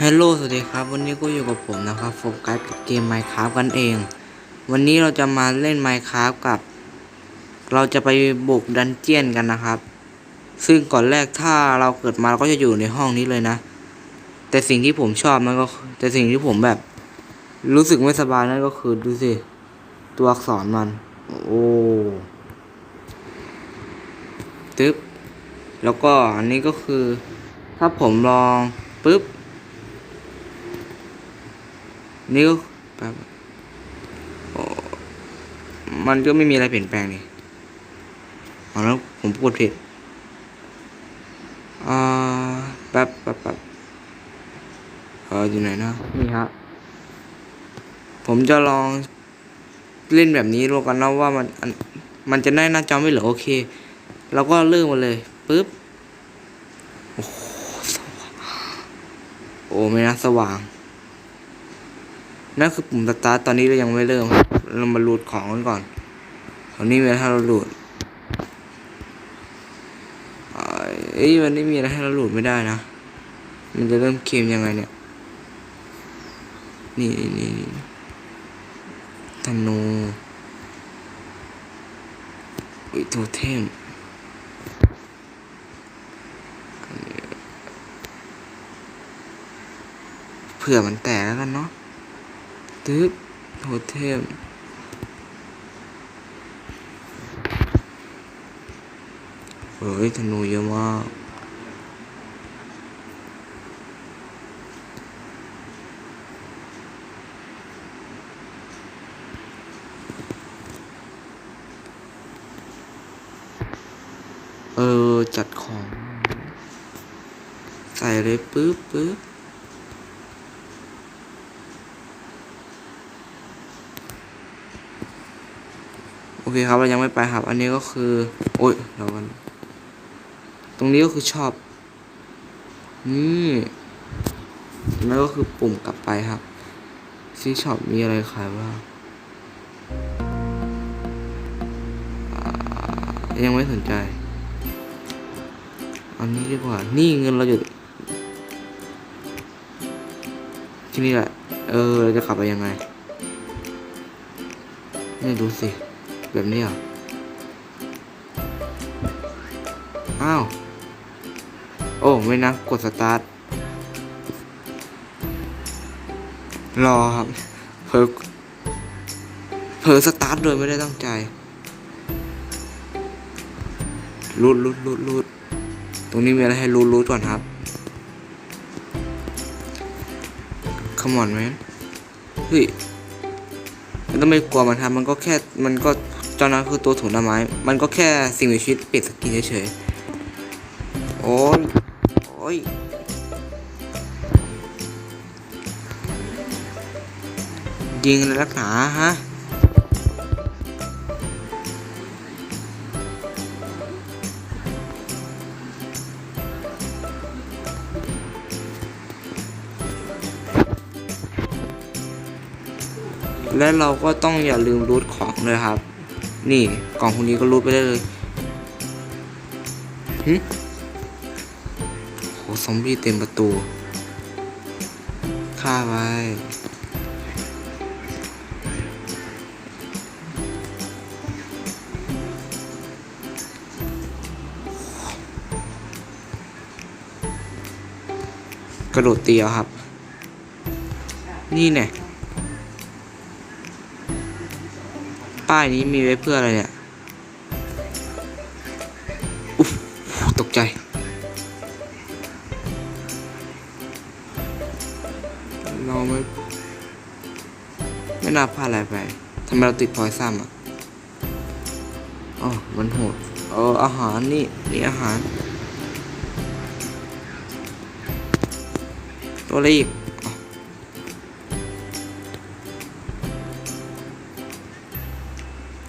ฮัลโหลสวัสดีครับ วันนี้ก็อยู่กับผมนะครับโฟกัสกับเกม Minecraft กันเอง วันนี้เราจะมาเล่น Minecraft กับ เราจะไปบุกดันเจียนกันนะครับ ซึ่งก่อนแรกถ้าเราเกิดมาเราก็จะอยู่ในห้องนี้เลยนะ แต่สิ่งที่ผมชอบมันก็ แต่สิ่งที่ผมแบบ รู้สึกไม่สบายนั่นก็คือดูสิ ตัวอักษรมัน โอ้ตึ๊บแล้วก็อันนี้ก็คือ ถ้าผมลองปุ๊บ นี่ก็แบบโอ้มันก็ไม่มีอะไรเปลี่ยนแปลงนี่เอาแล้วผมพูดผิดอ่าแป๊บแป๊บแป๊บเอออยู่ไหนนะนี่ฮะผมจะลองเล่นแบบนี้ดูกันนะว่ามันอันมันจะได้หน้าจอไม่เหลือโอเคแล้วก็เริ่มมาเลยปุ๊บโอ้โหสว่างโอ้ไม่นะสว่าง นั่นคือปุ่มสตาร์ทตอนนี้เรายังไม่เริ่ม เรามารูดของกันก่อนตอนนี้มีอะไรให้เรารูดเอ้ยวันนี้มีอะไรให้เรารูดไม่ได้นะ มันจะเริ่มเกมยังไงเนี่ยนี่นี่นี่ธนูอุ้ยโทเทมเผื่อมันแตกแล้วกันเนาะ ตึ๊บโทเทมเฮ้ยธนูเยอะมากเออ จัดของ ใส่เลยปึ๊บปึ๊บ เคครับเรายังไม่ไปครับ อันนี้ก็คือ โอ้ยเรากัน ตรงนี้ก็คือชอบ นี่แล้วก็คือปุ่มกลับไปครับซีช็อปมีอะไรขายบ้างอ่ายังไม่สนใจ อันนี้ดีกว่า นี่เงินเราอยู่ที่นี่แหละ เออจะขับไปยังไงนี่ดูสิ แบบนี้เหรออ้าว โอ้ ไม่นะ กดสตาร์ท รอครับ เพิ่เพิ่สตาร์ทโดยไม่ได้ตั้งใจรูดรูดรูดรูดตรงนี้มีอะไรให้รูดรูดก่อนครับ Come on man เฮ้ยไม่ต้องไปกลัวมันครับมันก็แค่ มันก็ จอนนั้นคือตัวถุงหน้าไม้ มันก็แค่สิ่งมีชีวิตเปลี่ยนสกินเฉยๆ โอ้ย โอ้ย ยิงเลยรักหนาฮะและเราก็ต้องอย่าลืมรูทของเลยครับ นี่กล่องพวกนี้ก็รูทไปได้เลยหึโหซอมบี้เต็มประตูฆ่าไว้กระโดดเตียวครับ นี่เนี่ย ป้ายนี้มีไว้เพื่ออะไรเนี่ยอุ๊ตกใจ เราไม่ ไม่น่าพลาดอะไรไปทำไมเราติดพอยซ้ำอะอ๋อมันโหดเอออาหารนี่นี่อาหาร ตัวอะไรอีก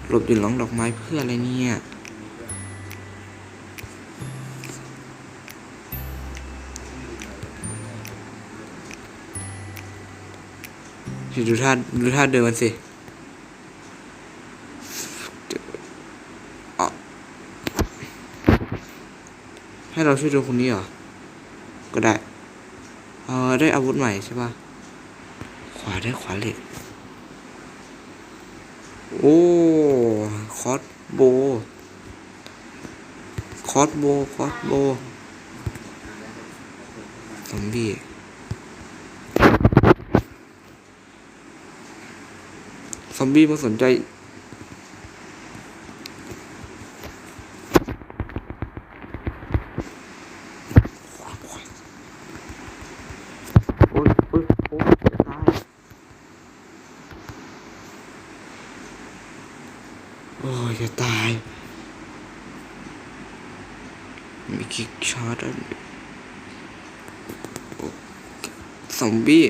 หลบอยู่หลังดอกไม้เพื่ออะไรเนี่ยดูท่าดูท่าเดินมันสิให้เราช่วยดูคนนี้เหรอ ก็ได้ เออได้อาวุธใหม่ใช่ปะขวาได้ขวาเหล็ก โอ้ คอสโบ คอสโบ คอสโบซอมบี้ซอมบี้มาสนใจ โอ๊ยโอ๊ยโอ๊ยจะตาย โอ้ยจะตาย มีคิก ชาร์ดด้วยโอ้ซอมบี้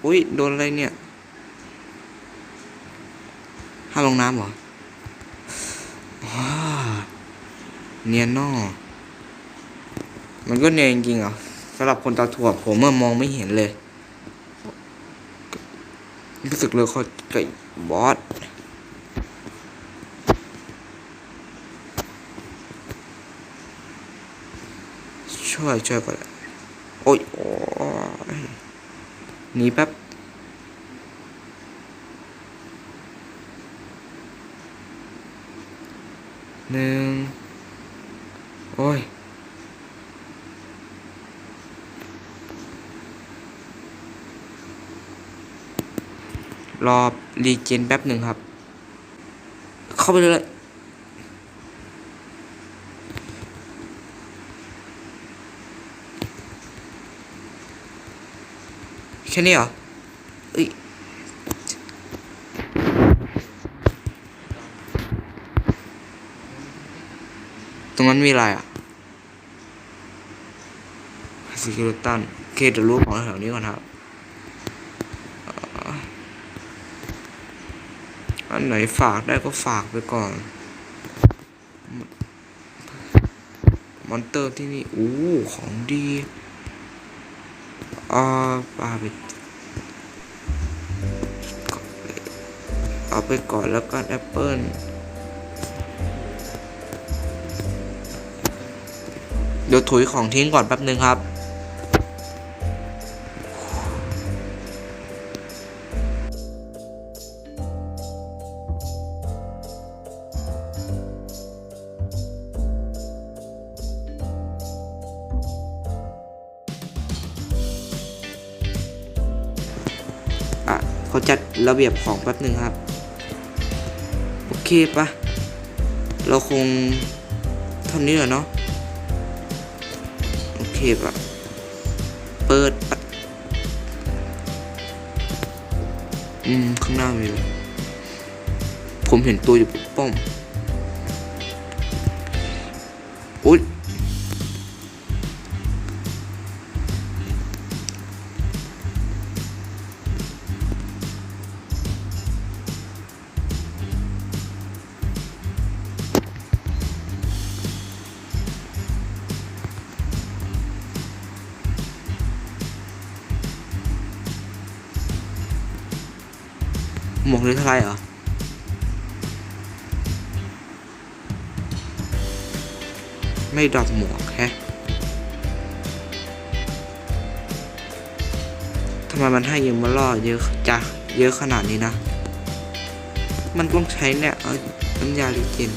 โอ้ย โดนอะไรเนี่ย ห้ามลงน้ำเหรอว้าเนียนนอมันก็เนียนจริงๆอะสำหรับคนตาถั่วผมเมื่อมองไม่เห็นเลย รู้สึกเลยเขาไก่บอส ช่วยช่วยก่อนโอ้ยโอ้ยหนีแป๊บหนึ่งโอ้ยรอรีเจนแป๊บหนึ่งครับ เข้าไปเลย ค่นี้เหรอเอ้ยตรงนั้นมีอะไรอะสกิลตันโอเคเดี๋ยวรู้ของแถวนี้ก่อนครับอันไหนฝากได้ก็ฝากไปก่อนมอนเตอร์ที่นี่ อู้ ของดี อ่าปาไป เอาไปก่อนแล้วกันแอปเปิลเดี๋ยวถุยของทิ้งก่อนแป๊บนึงครับอะเขาจัดระเบียบของแป๊บหนึ่งครับ เคปะเราคงเท่านี้แหละเนาะโอเคปะเปิดปะอืม ข้างหน้ามีเลยผมเห็นตัวอยู่ป้อม หมวกหรือเท่าไรเหรอไม่ดรอปหมวกแฮะทำไมมันให้เยมมาล่อเยอะจ้ะเยอะขนาดนี้นะ มันต้องใช้เนี่ยเอาน้ำยาลิเจน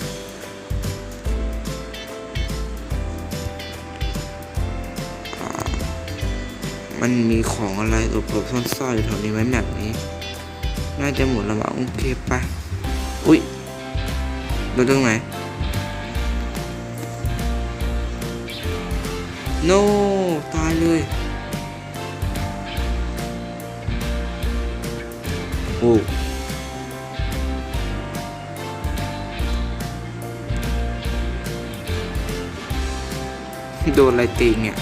มันมีของอะไรหลบๆซ่อนๆอยู่แถวนี้ไหมแมปนี้ น่าจะหมดแล้วมั้งโอเคไปอุ้ยโดนตรงไหน โนตายเลยโอ้โดนอะไรตีเนี่ย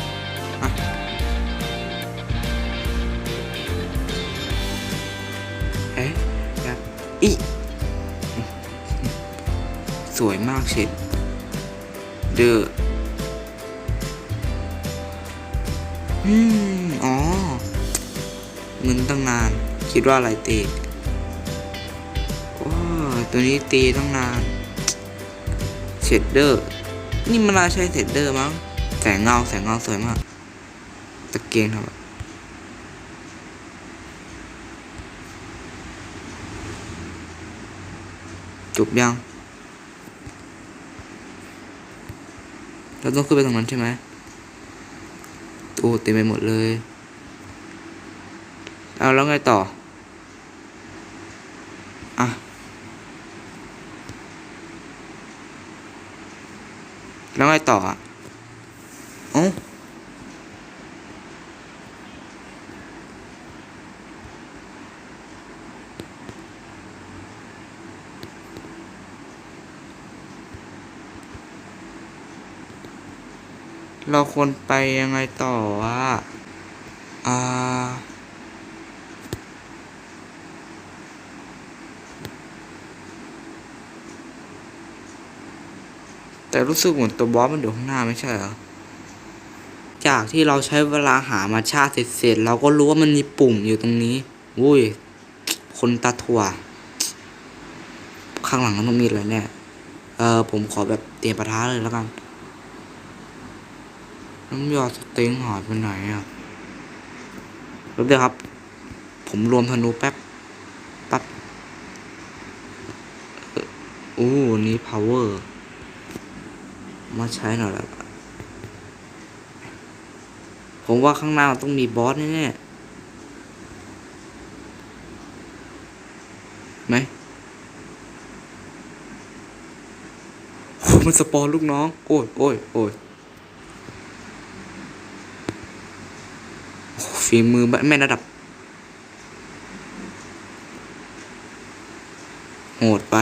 ชิดดื้ออืมอ๋อเงินตั้งนาน คิดว่าอะไรตีว้าตัวนี้ตีตั้งนานเชดเดอร์ นี่มันลาใช้เชดเดอร์มั้งแสงเงาแสงเงาสวยมากตะเกียงครับจบยัง เราต้องขึ้นไปตรงนั้นใช่ไหมโอ้เต็มไปหมดเลย เอาแล้วไงต่อ อะ แล้วไงต่ออะเอ้า เราควรไปยังไงต่ออะอ่า แต่รู้สึกเหมือนตัวบอสมันอยู่ข้างหน้าไม่ใช่เหรอ จากที่เราใช้เวลาหามาชาติเสร็จเราก็รู้ว่ามันมีปุ่มอยู่ตรงนี้ อุ้ย คนตาถั่ว ข้างหลังมันต้องมีอะไรแน่เออผมขอแบบเตรียมปะทะเลยแล้วกัน น้ำยาสเต็งหายไปไหนอะแป๊บเดียวครับ ผมรวมธนูแป๊บแป๊บอ่ออู้นี่ power มาใช้หน่อยละผมว่าข้างหน้ามันต้องมีบอสแน่ๆไหมโอ้มันสปอนลูกน้อง โอ้ยโอ้ยโอ้ยโอ้ ฝีมือแม่ระดับ โหดไป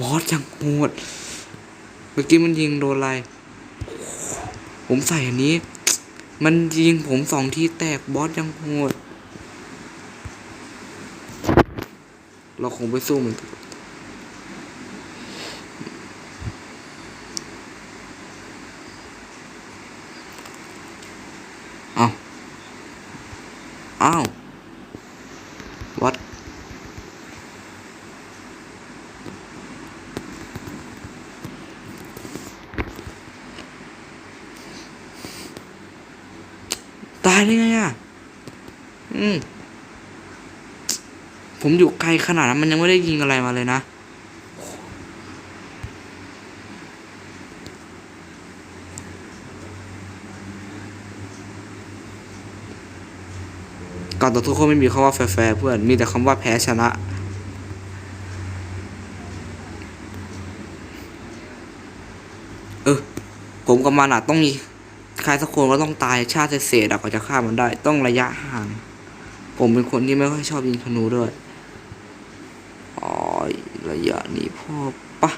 บอสยังโหด เมื่อกี้มันยิงโดนอะไร ผมใส่อันนี้ มันยิงผมสองทีแตกบอสยังโหด เราคงไปสู้มัน อ้าววัดตายได้ไงอะ อืม ผมอยู่ไกลขนาดนั้นมันยังไม่ได้ยิงอะไรมาเลยนะ ต่อสู้เขาไม่มีคำว่าแฟร์เพื่อน มีแต่คำว่าแพ้ชนะ เออ ผมกับมันอะต้องมีใครสักคนก็ต้องตายชาติเศษๆอะกว่าจะฆ่ามันได้ ต้องระยะห่าง ผมเป็นคนที่ไม่ค่อยชอบยิงธนูด้วยอ๋อระยะนี้พ่อปะ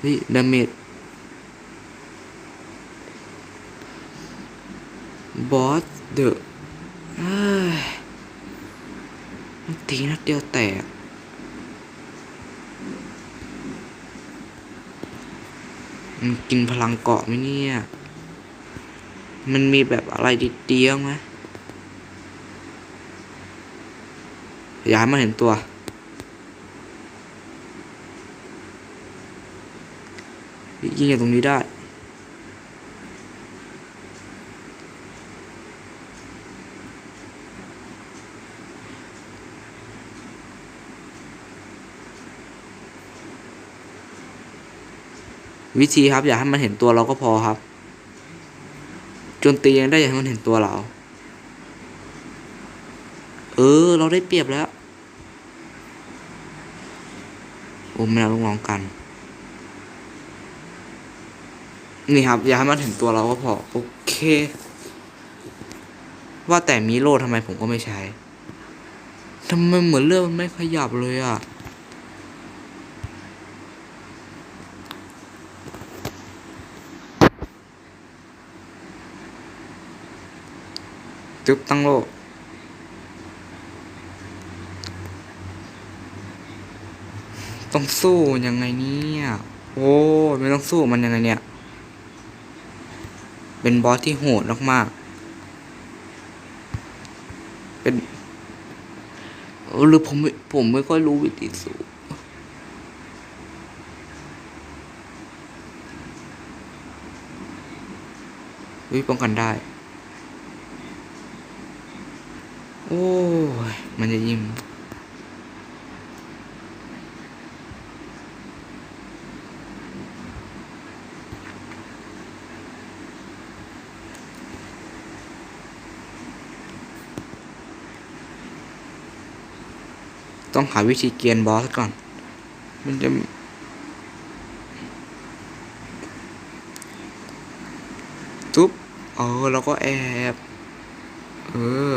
เฮ้ยดาเมจ บอสเดอะมันตีนัดเดียวแตกมันกินพลังเกาะไหมเนี่ย มันมีแบบอะไรดีๆไหมย่าให้มันเห็นตัว ยิงจากตรงนี้ได้ วิธีครับ อย่าให้มันเห็นตัวเราก็พอครับจนตียังได้อย่าให้มันเห็นตัวเรา เออ เราได้เปรียบแล้ว โอ้ไม่น่าลงลองกัน นี่ครับ อย่าให้มันเห็นตัวเราก็พอ โอเค ว่าแต่มีโล่ทำไมผมก็ไม่ใช้ทำไมเหมือนเรื่องมันไม่ขยับเลยอะ จึ๊บตั้งโลก ต้องสู้ยังไงเนี่ยโอ้ไม่ต้องสู้มันยังไงเนี่ย เป็นบอสที่โหดมากๆเป็นหรือผมผมไม่ค่อยรู้วิธีสู้วิป้องกันได้ โอ้ย มันจะยิ้ม ต้องหาวิธีเกียนบอสก่อน มันจะทุบเออแล้วก็แอบ เออ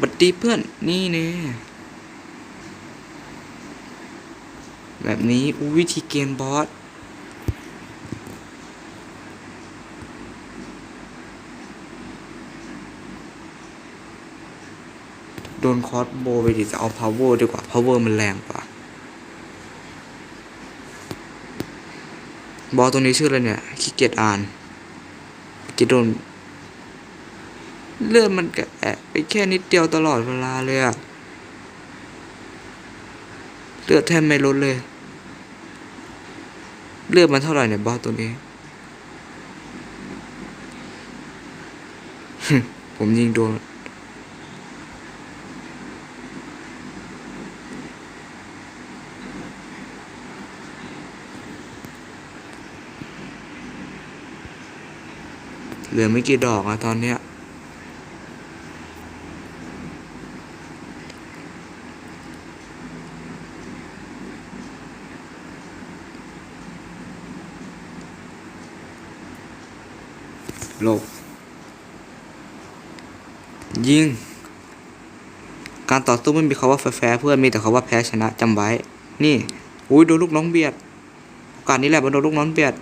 บัดดีเพื่อน นี่เน่แบบนี้วิธีเกณฑ์บอสโดนคอสโบไปดิจะเอา power ดีกว่า power มันแรงกว่า บอสตัวนี้ชื่ออะไรเนี่ยขี้เกียจอ่านกิโดน เลือดมันกระแอะไปแค่นิดเดียวตลอดเวลาเลยอะเลือดแทบไม่ลดเลย เลือดมันเท่าไหร่เนี่ยบอสตัวนี้ ผมยิงโดนเหลือไม่กี่ดอกอะตอนเนี้ย หลบ ยิง การต่อสู้ไม่มีคำว่าแฟร์เพื่อนมีแต่คำว่าแพ้ชนะจำไว้ นี่ อุ้ยโดนลูกน้องเบียดโอกาสนี้แหละมันโดนลูกน้องเบียด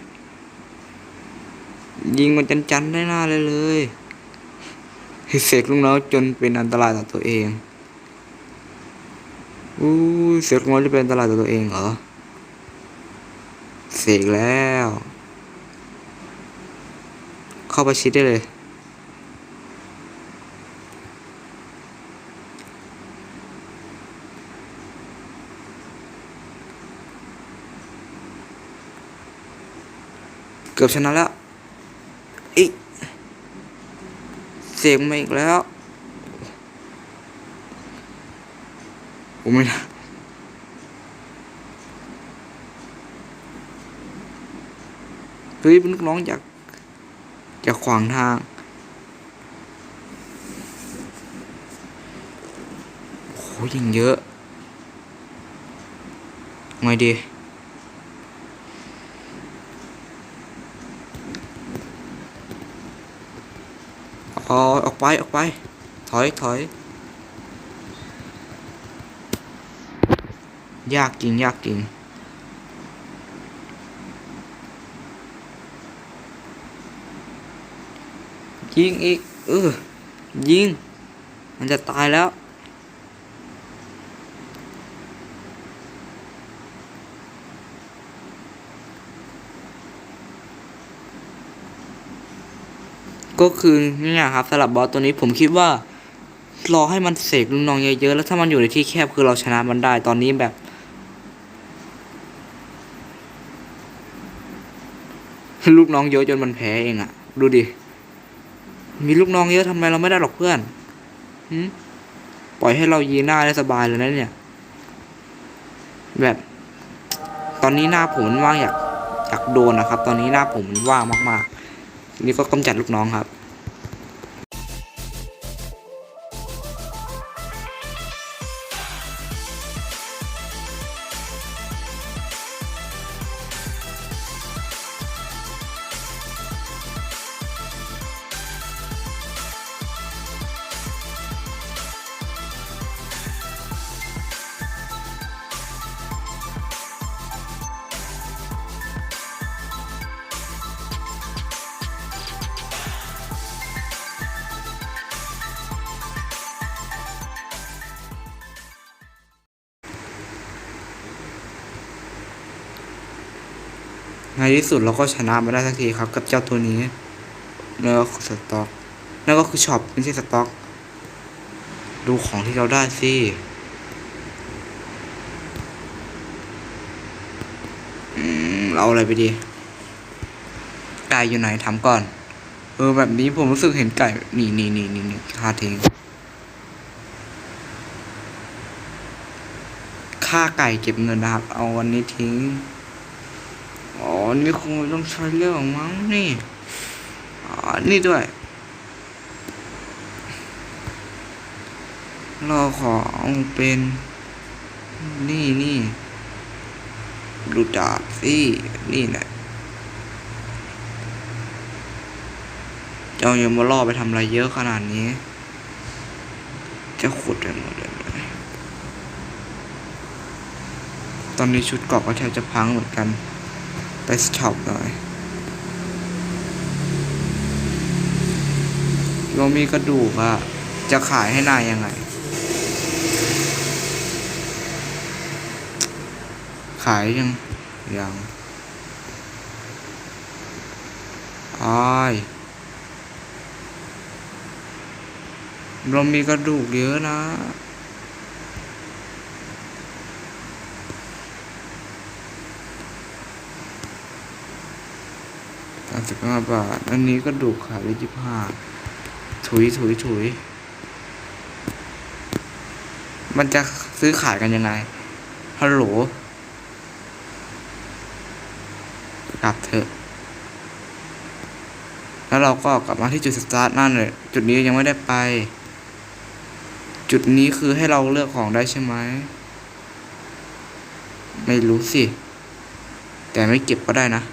ยิงมันจันๆได้หน้าเลยเลยเสกลูกน้องจนเป็นอันตรายต่อตัวเองอู้เสกลูกน้องจะเป็นอันตรายต่อตัวเองเหรอเสกแล้ว เข้าไปชิดได้เลย กือบชนะแล้ว อีก เสียงมาอีกแล้วโอ้ไม่นะเฮ้ยเป็นลูกน้องอยากอยากขวางทาง โอ้ยิงเยอะไงดี อ๋อออก ไปออกไป ถอยถอยยากจริงยากจริงยิงอีกเออยิง มันจะตายแล้ว ก็คือเนี่ยครับสำหรับบอสตัวนี้ผมคิดว่ารอให้มันเสกลูกน้องเยอะๆแล้วถ้ามันอยู่ในที่แคบคือเราชนะมันได้ตอนนี้แบบลูกน้องเยอะจนมันแพ้เองอะดูดิ มีลูกน้องเยอะทำไมเราไม่ได้หรอกเพื่อนปล่อยให้เรายีหน้าได้สบายเลยนะเนี่ย แบบ ตอนนี้หน้าผมมันว่างอยากอยากโดนนะครับ ตอนนี้หน้าผมมันว่างมาก ๆ นี่ก็กำจัดลูกน้องครับ ในที่สุดเราก็ชนะมาได้สักทีครับ กับเจ้าตัวนี้นั่นก็สต็อกนั่นก็คือช็อปไม่ใช่สต็อก ดูของที่เราได้สิเราเอาอะไรไปดี ไก่อยู่ไหนทำก่อน เออแบบนี้ผมรู้สึกเห็นไก่นี่นี่นี่นี่นี่ค่าทิ้งค่าไก่เก็บเงินนะครับ เอาวันนี้ทิ้ง อ๋อนี่คงไม่ต้องใช้เรื่องมั้งนี่อ๋อนี่ด้วย เราขอเอาเป็น นี่นี่ดูดาบสินี่แหละเจ้ายังมาล่อไปทำอะไรเยอะขนาดนี้ จะขุดไปหมดเลย ตอนนี้ชุดเกราะก็แทบจะพังเหมือนกัน ไปช็อปหน่อย เรามีกระดูกอะจะขายให้นายยังไง ขายยัง ยังอายเรามีกระดูกเยอะนะ สามสิบห้าบาท อันนี้ก็ดูขายได้ยี่ห้าถุยถุยถุย มันจะซื้อขายกันยังไง ฮัลโหล กลับเถอะ แล้วเราก็กลับมาที่จุดสตาร์ทนั่นเลย จุดนี้ยังไม่ได้ไป จุดนี้คือให้เราเลือกของได้ใช่ไหม ไม่รู้สิ แต่ไม่เก็บก็ได้นะ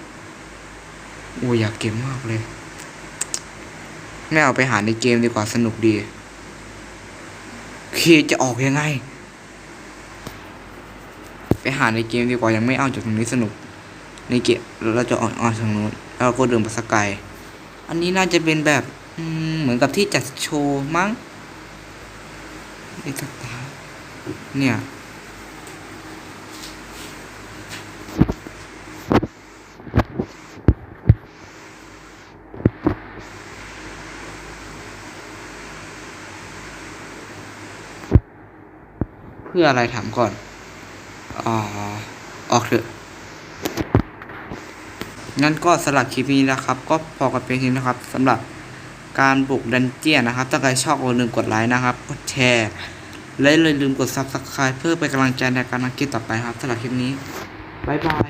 อ้ยอยากเก็บมากเลย ไม่เอาไปหาในเกมดีกว่าสนุกดีคีจะออกยังไง ไปหาในเกมดีกว่ายังไม่เอาจากตรงนี้สนุก ในเกมเราจะออกออกทางนู้นแล้วเราก็เดินไปสกายอันนี้น่าจะเป็นแบบอืเหมือนกับที่จัดโชว์มั้งนี่ตาเนี่ย เพื่ออะไรถามก่อนอ๋อออกเถอะงั้นก็สำหรับคลิปนี้นะครับ ก็พอกับเพียงเท่านี้นะครับสำหรับการบุกดันเจียนนะครับ ถ้าใครชอบก็อย่าลืมกดไลค์นะครับ กดแชร์และอย่าลืมกด subscribe เพื่อเป็นกำลังใจในการทำคลิปต่อไปครับสำหรับคลิปนี้ บ๊ายบาย